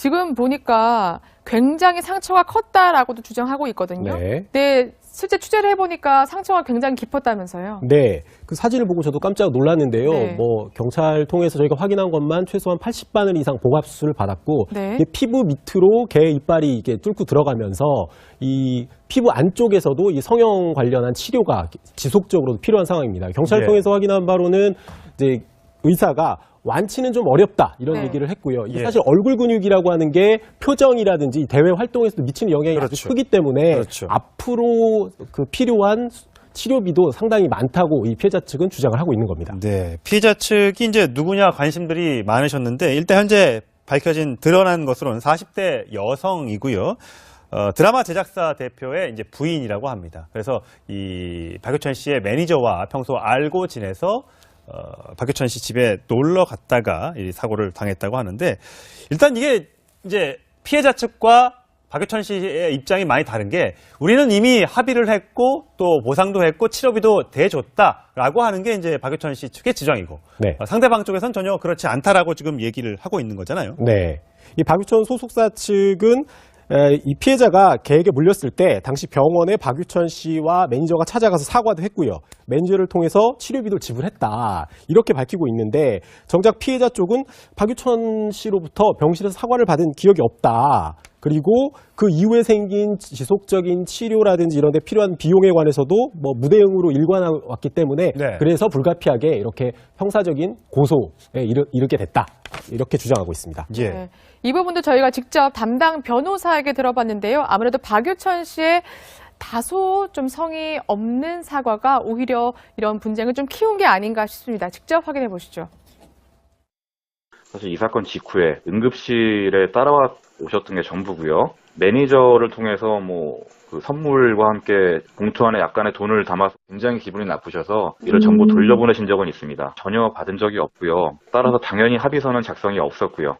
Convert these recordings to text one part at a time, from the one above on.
지금 보니까 굉장히 상처가 컸다라고도 주장하고 있거든요. 네. 근데 실제 취재를 해보니까 상처가 굉장히 깊었다면서요. 네. 그 사진을 보고 저도 깜짝 놀랐는데요. 네. 뭐 경찰 통해서 저희가 확인한 것만 최소한 80바늘 이상 복압 수술을 받았고 네. 이게 피부 밑으로 개 이빨이 이게 뚫고 들어가면서 이 피부 안쪽에서도 이 성형 관련한 치료가 지속적으로 필요한 상황입니다. 경찰 예. 통해서 확인한 바로는 이제 의사가 완치는 좀 어렵다 이런 네. 얘기를 했고요. 이게 예. 사실 얼굴 근육이라고 하는 게 표정이라든지 대외 활동에서도 미치는 영향이 아주 그렇죠. 크기 때문에 그렇죠. 앞으로 그 필요한 치료비도 상당히 많다고 이 피해자 측은 주장을 하고 있는 겁니다. 네. 피해자 측이 이제 누구냐 관심들이 많으셨는데 일단 현재 밝혀진 드러난 것으로는 40대 여성이고요. 어, 드라마 제작사 대표의 이제 부인이라고 합니다. 그래서 이 박효천 씨의 매니저와 평소 알고 지내서 어, 박효천 씨 집에 놀러 갔다가 이 사고를 당했다고 하는데 일단 이게 이제 피해자 측과 박효천 씨의 입장이 많이 다른 게 우리는 이미 합의를 했고 또 보상도 했고 치료비도 대줬다라고 하는 게 이제 박효천 씨 측의 지적이고 네. 어, 상대방 쪽에서는 전혀 그렇지 않다라고 지금 얘기를 하고 있는 거잖아요. 네. 이 박유천 소속사 측은 에, 이 피해자가 계에게 물렸을 때 당시 병원에 박유천 씨와 매니저가 찾아가서 사과도 했고요. 매니저를 통해서 치료비도 지불했다. 이렇게 밝히고 있는데 정작 피해자 쪽은 박유천 씨로부터 병실에서 사과를 받은 기억이 없다. 그리고 그 이후에 생긴 지속적인 치료라든지 이런 데 필요한 비용에 관해서도 뭐 무대응으로 일관해왔기 때문에 네. 그래서 불가피하게 이렇게 형사적인 고소에 이르, 이르 게 됐다. 이렇게 주장하고 있습니다. 예. 네. 이 부분도 저희가 직접 담당 변호사에게 들어봤는데요. 아무래도 박유천 씨의 다소 좀 성의 없는 사과가 오히려 이런 분쟁을 좀 키운 게 아닌가 싶습니다. 직접 확인해 보시죠. 사실 이 사건 직후에 응급실에 따라와 오셨던 게 전부고요. 매니저를 통해서 뭐 그 선물과 함께 봉투 안에 약간의 돈을 담아서 굉장히 기분이 나쁘셔서 이를 전부 돌려보내신 적은 있습니다. 전혀 받은 적이 없고요. 따라서 당연히 합의서는 작성이 없었고요.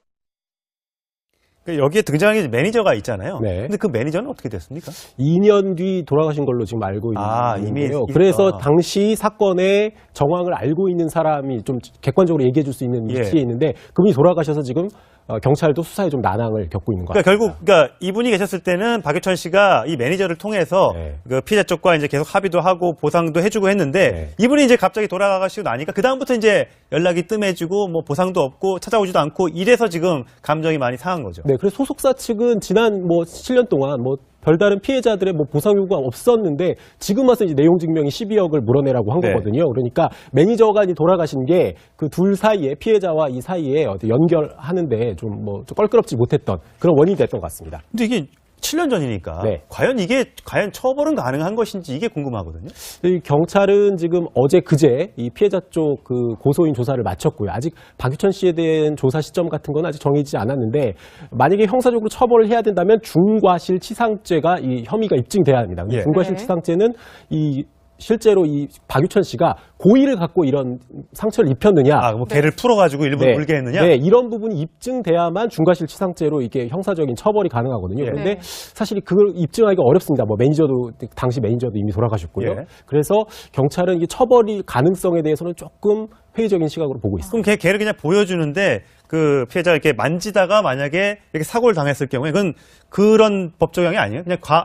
그 여기에 등장하는 게 매니저가 있잖아요. 네. 근데 그 매니저는 어떻게 됐습니까? 2년 뒤 돌아가신 걸로 지금 알고 아, 이미 있는데요. 있- 그래서 아. 당시 사건의 정황을 알고 있는 사람이 좀 객관적으로 얘기해 줄 수 있는 예. 위치에 있는데 그분이 돌아가셔서 지금 어, 경찰도 수사에 좀 난항을 겪고 있는 것 그러니까 같습니다. 결국 그러니까 이분이 계셨을 때는 박효천 씨가 이 매니저를 통해서 네. 그 피해자 쪽과 이제 계속 합의도 하고 보상도 해주고 했는데 네. 이분이 이제 갑자기 돌아가시고 나니까 그 다음부터 이제 연락이 뜸해지고 뭐 보상도 없고 찾아오지도 않고 이래서 지금 감정이 많이 상한 거죠. 네, 그래서 소속사 측은 지난 뭐 7년 동안 뭐 별다른 피해자들의 뭐 보상 요구가 없었는데 지금 와서 이제 내용 증명이 12억을 물어내라고 한 네. 거거든요. 그러니까 매니저가 이제 돌아가신 게 그 둘 사이에 피해자와 이 사이에 연결하는데 좀뭐 껄끄럽지 못했던 그런 원인이 됐던 것 같습니다. 근데 이게 7년 전이니까 네. 과연 이게 과연 처벌은 가능한 것인지 이게 궁금하거든요. 이 경찰은 지금 어제 그제 이 피해자 쪽 그 고소인 조사를 마쳤고요. 아직 박유천 씨에 대한 조사 시점 같은 건 아직 정해지지 않았는데 만약에 형사적으로 처벌을 해야 된다면 중과실치상죄가 이 혐의가 입증돼야 합니다. 예. 중과실치상죄는 이 실제로 이 박유천 씨가 고의를 갖고 이런 상처를 입혔느냐 아, 뭐 개를 풀어가지고 일부러 물게 했느냐? 네, 이런 부분이 입증돼야만 중과실치상죄로 이게 형사적인 처벌이 가능하거든요. 예. 그런데 네. 사실 그걸 입증하기가 어렵습니다. 뭐 매니저도 당시 매니저도 이미 돌아가셨고요. 예. 그래서 경찰은 이게 처벌이 가능성에 대해서는 조금 회의적인 시각으로 보고 있습니다. 그럼 걔, 걔를 그냥 보여주는데 그 피해자가 이렇게 만지다가 만약에 이렇게 사고를 당했을 경우에 그건 그런 법 적용이 아니에요? 그냥 과,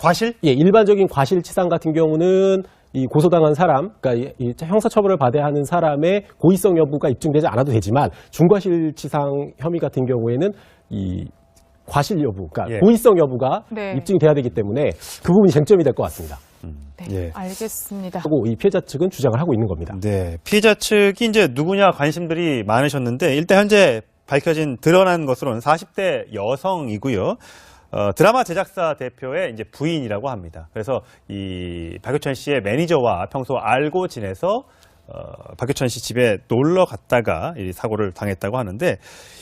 과실? 예, 일반적인 과실치상 같은 경우는 이 고소당한 사람, 그러니까 이- 이 형사처벌을 받아야 하는 사람의 고의성 여부가 입증되지 않아도 되지만 중과실치상 혐의 같은 경우에는 이 과실 여부, 그러니까 예. 고의성 여부가 네. 입증돼야 되기 때문에 그 부분이 쟁점이 될 것 같습니다. 네, 예. 알겠습니다. 하고 이 피해자 측은 주장을 하고 있는 겁니다. 네. 피해자 측이 이제 누구냐 관심들이 많으셨는데 일단 현재 밝혀진 드러난 것으로는 40대 여성이고요. 어, 드라마 제작사 대표의 이제 부인이라고 합니다. 그래서 이 박효천 씨의 매니저와 평소 알고 지내서 어, 박효천 씨 집에 놀러 갔다가 이 사고를 당했다고 하는데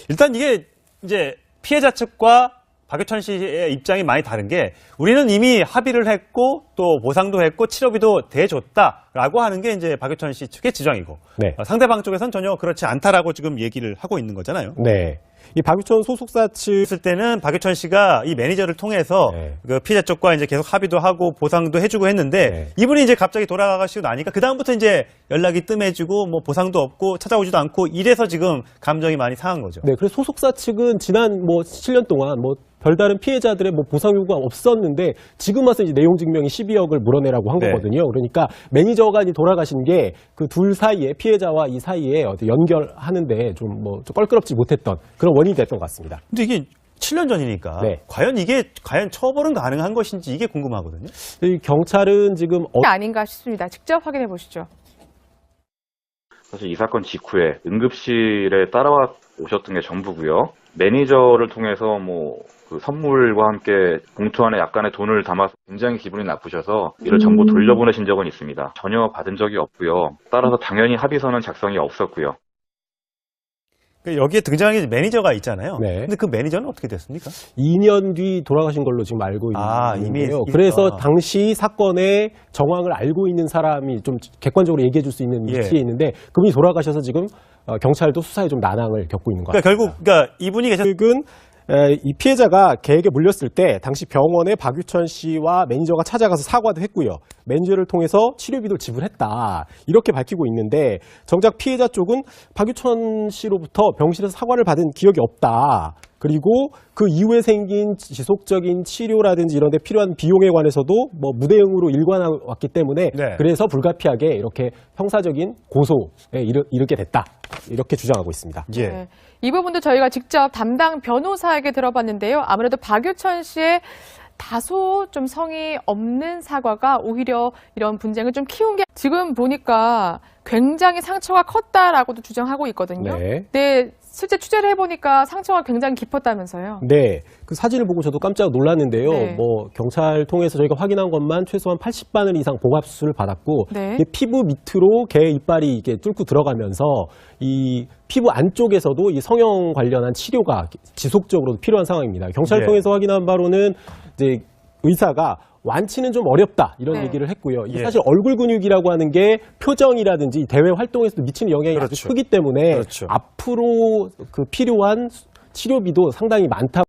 일단 이게 이제 피해자 측과 박효천 씨의 입장이 많이 다른 게 우리는 이미 합의를 했고 또 보상도 했고 치료비도 대줬다라고 하는 게 이제 박효천 씨 측의 지적이고 네. 어, 상대방 쪽에서는 전혀 그렇지 않다라고 지금 얘기를 하고 있는 거잖아요. 네. 이 박유천 소속사 측 했을 때는 박유천 씨가 이 매니저를 통해서 네. 그 피해자 쪽과 이제 계속 합의도 하고 보상도 해주고 했는데 네. 이분이 이제 갑자기 돌아가시고 나니까 그 다음부터 이제 연락이 뜸해지고 뭐 보상도 없고 찾아오지도 않고 이래서 지금 감정이 많이 상한 거죠. 네, 그래서 소속사 측은 지난 뭐 7년 동안 뭐 별다른 피해자들의 뭐 보상 요구가 없었는데 지금 와서 이제 내용 증명이 12억을 물어내라고 한 네. 거거든요. 그러니까 매니저가 이제 돌아가신 게 그 둘 사이에 피해자와 이 사이에 어디 연결하는데 좀뭐 껄끄럽지 못했던 그런 원인이 됐던 것 같습니다. 근데 이게 7년 전이니까 네. 과연 이게 과연 처벌은 가능한 것인지 이게 궁금하거든요. 이 경찰은 지금 어, 아닌가 싶습니다. 직접 확인해 보시죠. 사실 이 사건 직후에 응급실에 따라와 오셨던 게 전부고요. 매니저를 통해서 뭐 그 선물과 함께 봉투 안에 약간의 돈을 담아서 굉장히 기분이 나쁘셔서 이를 전부 돌려보내신 적은 있습니다. 전혀 받은 적이 없고요. 따라서 당연히 합의서는 작성이 없었고요. 그러니까 여기에 등장하는 게 매니저가 있잖아요. 네. 근데 그 매니저는 어떻게 됐습니까? 2년 뒤 돌아가신 걸로 지금 알고 아, 있는데요. 있- 그래서. 당시 사건의 정황을 알고 있는 사람이 좀 객관적으로 얘기해 줄 수 있는 예. 위치에 있는데 그분이 돌아가셔서 지금 어, 경찰도 수사에 좀 난항을 겪고 있는 것 그러니까. 결국 그러니까 이분이 계셨 최근 이 피해자가 계에게 물렸을 때 당시 병원에 박유천 씨와 매니저가 찾아가서 사과도 했고요. 매니저를 통해서 치료비도 지불했다. 이렇게 밝히고 있는데 정작 피해자 쪽은 박유천 씨로부터 병실에서 사과를 받은 기억이 없다. 그리고 그 이후에 생긴 지속적인 치료라든지 이런 데 필요한 비용에 관해서도 뭐 무대응으로 일관해왔기 때문에 네. 그래서 불가피하게 이렇게 형사적인 고소에 이르, 이르 게 됐다. 이렇게 주장하고 있습니다. 예. 네. 이 부분도 저희가 직접 담당 변호사에게 들어봤는데요. 아무래도 박유천 씨의 다소 좀 성의 없는 사과가 오히려 이런 분쟁을 좀 키운 게 지금 보니까 굉장히 상처가 컸다라고도 주장하고 있거든요. 네. 근데 실제 취재를 해보니까 상처가 굉장히 깊었다면서요. 네. 그 사진을 보고 저도 깜짝 놀랐는데요. 네. 뭐 경찰 통해서 저희가 확인한 것만 최소한 80바늘 이상 봉합 수술을 받았고 네. 피부 밑으로 개 이빨이 이게 뚫고 들어가면서 이 피부 안쪽에서도 이 성형 관련한 치료가 지속적으로 필요한 상황입니다. 경찰 예. 통해서 확인한 바로는 이제 의사가 완치는 좀 어렵다 이런 네. 얘기를 했고요. 이게 예. 사실 얼굴 근육이라고 하는 게 표정이라든지 대외 활동에서도 미치는 영향이 아주 그렇죠. 크기 때문에 그렇죠. 앞으로 그 필요한 치료비도 상당히 많다.